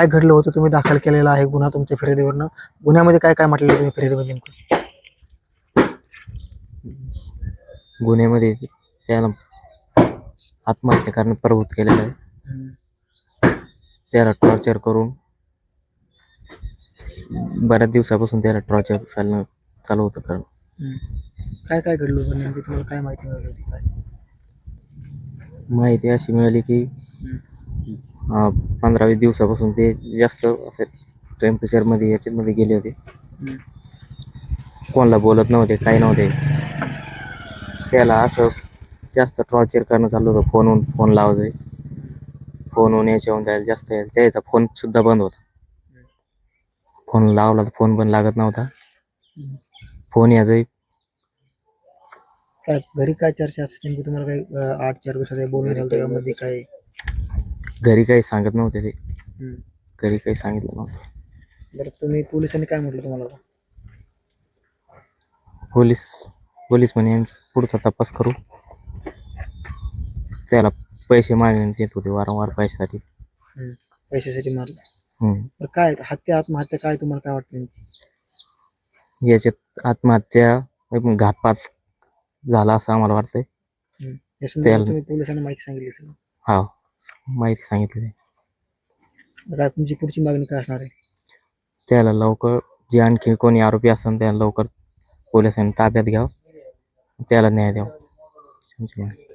काय घडलं होतं तुम्ही दाखल केलेला आहे गुन्हा तुमच्या फिर्यादीवरनं? गुन्ह्यामध्ये काय काय म्हटलेलं तुम्ही फिर्यादीमध्ये नेमकं? गुन्ह्यामध्ये त्याला आत्महत्या करण्यात प्रवृत्त केलेलं आहे. त्याला टॉर्चर करून बऱ्याच दिवसापासून त्याला टॉर्चर चालणं चालू होतं कारण. काय काय घडलं होतं नेमकी? तुम्हाला काय माहिती मिळाली होती? काय? माहिती अशी मिळाली की पंधरा वीस दिवसापासून ते जास्त असं टेम्परेचरमध्ये याच्यामध्ये गेले होते. कोणाला बोलत नव्हते काही नव्हते. त्याला असं जास्त टॉर्चर करणं चालू होतं फोनहून फोन लावायचे. फोनहून याच्याहून जायला जास्त यायचं. त्याचा फोनसुद्धा बंद होता. फोन लावला तर फोन पण लागत नव्हता. फोन यायचं. काय घरी काय चर्चा असते? तुम्हाला काही आठ चार दिवसात काही बोलणं झालं त्यामध्ये काय घरी काही सांगत नव्हते ते हम्म. घरी काही सांगितलं नव्हतं बरं तुम्ही पोलिसांनी काय म्हटलं तुम्हाला पोलीस पोलीस म्हणे पुढचा तपास करू त्याला पैसे मागण्यात येत होते वारंवार पैशासाठी हम्म. पैशासाठी मारलं हम्म. बरं काय हत्या आत्महत्या काय तुम्हाला काय वाटतं? याच्यात आत्महत्या एकदम घातपात झाला असं आम्हाला वाटतंय हम्म. या संदर्भात त्याला- तुम्ही पोलिसांना माहिती सांगितली हा माहिती सांगितली आता तुमची पुढची मागणी काय असणार आहे? त्याला लवकर जे आणखी कोणी आरोपी असेल त्याला लवकर पोलिसांनी ताब्यात घ्यावं. त्याला न्याय द्यावा. अशी आमची मागणी.